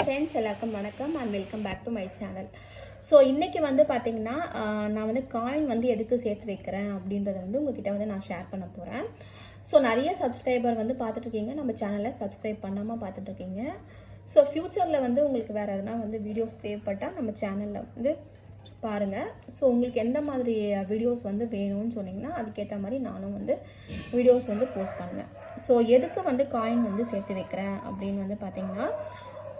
Friends எல்லாருக்கும் வணக்கம் and welcome back to my channel so இன்றைக்கி வந்து பார்த்தீங்கன்னா நான் வந்து காயின் வந்து எதுக்கு சேர்த்து வைக்கிறேன் அப்படின்றத வந்து உங்ககிட்ட வந்து நான் ஷேர் பண்ண போகிறேன் ஸோ நிறைய சப்ஸ்கிரைபர் வந்து பார்த்துட்ருக்கீங்க நம்ம சேனலை சப்ஸ்கிரைப் பண்ணாமல் பார்த்துட்ருக்கீங்க ஸோ ஃப்யூச்சரில் வந்து உங்களுக்கு வேறு எதனா வந்து வீடியோஸ் தேவைப்பட்டால் நம்ம சேனலில் வந்து பாருங்கள் ஸோ உங்களுக்கு எந்த மாதிரி வீடியோஸ் வந்து வேணும்னு சொன்னீங்கன்னா அதுக்கேற்ற மாதிரி நானும் வந்து வீடியோஸ் வந்து போஸ்ட் பண்ணுவேன். ஸோ எதுக்கு வந்து காயின் வந்து சேர்த்து வைக்கிறேன் அப்படின்னு வந்து பார்த்தீங்கன்னா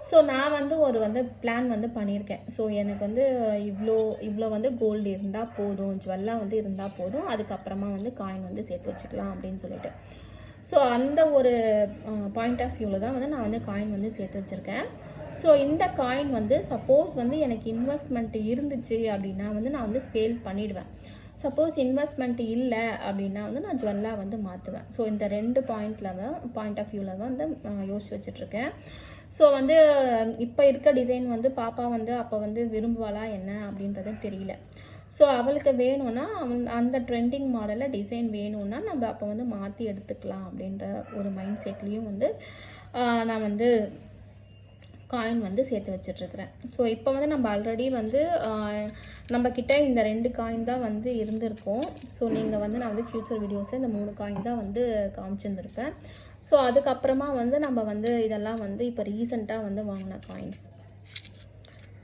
ஸோ நான் வந்து ஒரு வந்து பிளான் வந்து பண்ணியிருக்கேன். ஸோ எனக்கு வந்து இவ்வளோ இவ்வளோ வந்து கோல்டு இருந்தால் போதும் ஜுவல்லாக வந்து இருந்தால் போதும் அதுக்கப்புறமா வந்து காயின் வந்து சேர்த்து வச்சுக்கலாம் அப்படின்னு சொல்லிட்டு. ஸோ அந்த ஒரு பாயிண்ட் ஆஃப் வியூவில் தான் வந்து நான் வந்து காயின் வந்து சேர்த்து வச்சுருக்கேன். ஸோ இந்த காயின் வந்து சப்போஸ் வந்து எனக்கு இன்வெஸ்ட்மெண்ட் இருந்துச்சு அப்படின்னா வந்து நான் வந்து சேல் பண்ணிடுவேன். சப்போஸ் இன்வெஸ்ட்மெண்ட் இல்லை அப்படின்னா வந்து நான் ஜுவல்லாக வந்து மாற்றுவேன் ஸோ இந்த ரெண்டு பாயிண்டில் பாயிண்ட் ஆஃப் வியூவில் வந்து நான் யோசிச்சு வச்சுட்ருக்கேன் ஸோ வந்து இப்போ இருக்க டிசைன் வந்து பாப்பா வந்து அப்போ வந்து விரும்புவாளா என்ன அப்படின்றது தெரியல. ஸோ அவளுக்கு வேணும்னா அவன் அந்த ட்ரெண்டிங் மாடலில் டிசைன் வேணும்னா நம்ம அப்போ வந்து மாற்றி எடுத்துக்கலாம் அப்படின்ற ஒரு மைண்ட் செட்லேயும் வந்து நான் வந்து காயின் வந்து சேர்த்து வச்சிட்ருக்கிறேன் ஸோ இப்போ வந்து நம்ம ஆல்ரெடி வந்து நம்மக்கிட்ட இந்த ரெண்டு காயின் தான் வந்து இருந்திருக்கும். ஸோ நீங்கள் வந்து நான் வந்து ஃப்யூச்சர் வீடியோஸில் இந்த மூணு காயின் தான் வந்து காமிச்சிருந்துருப்பேன். ஸோ அதுக்கப்புறமா வந்து நம்ம வந்து இதெல்லாம் வந்து இப்போ ரீசெண்டாக வந்து வாங்கின காயின்ஸ்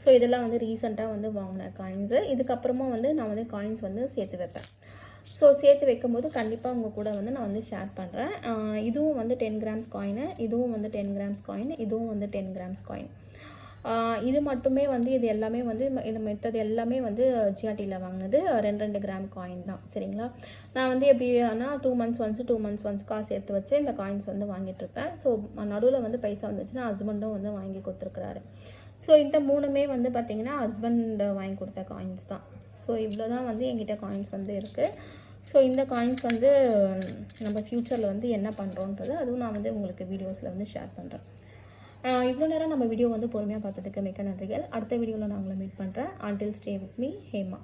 ஸோ இதெல்லாம் வந்து ரீசெண்டாக வந்து வாங்கின காயின்ஸு இதுக்கப்புறமா வந்து நான் வந்து காயின்ஸ் வந்து சேர்த்து வைப்பேன். ஸோ சேர்த்து வைக்கும்போது கண்டிப்பாக உங்கள் கூட வந்து நான் வந்து ஷேர் பண்ணுறேன் இதுவும் வந்து டென் கிராம்ஸ் காயினு இதுவும் வந்து டென் கிராம்ஸ் காயின் இதுவும் வந்து டென் கிராம்ஸ் காயின் இது மட்டுமே வந்து இது எல்லாமே வந்து இது மற்றது எல்லாமே வந்து ஜிஆர்டியில் வாங்கினது ரெண்டு ரெண்டு கிராம் காயின் தான். சரிங்களா? நான் வந்து எப்படி ஆனால் two months once two months once காசு சேர்த்து வச்சு இந்த காயின்ஸ் வந்து வாங்கிட்டு இருப்பேன். ஸோ நடுவில் வந்து பைசா வந்துச்சுன்னா ஹஸ்பண்டும் வந்து வாங்கி கொடுத்துருக்குறாரு. ஸோ இந்த மூணுமே வந்து பார்த்திங்கன்னா ஹஸ்பண்ட் வாங்கி கொடுத்த காயின்ஸ் தான். ஸோ இவ்வளோ தான் வந்து எங்கிட்ட காயின்ஸ் வந்து இருக்குது ஸோ இந்த காயின்ஸ் வந்து நம்ம ஃப்யூச்சரில் வந்து என்ன பண்ணுறோன்றது அதுவும் நான் வந்து உங்களுக்கு வீடியோஸில் வந்து ஷேர் பண்ணுறேன் இவ்வளோ நேரம் நம்ம வீடியோ வந்து பொறுமையாக பார்த்ததுக்கு மிக்க நன்றிகள். அடுத்த வீடியோவில் நான் உங்களை மீட் பண்ணுறேன் until stay with me Hema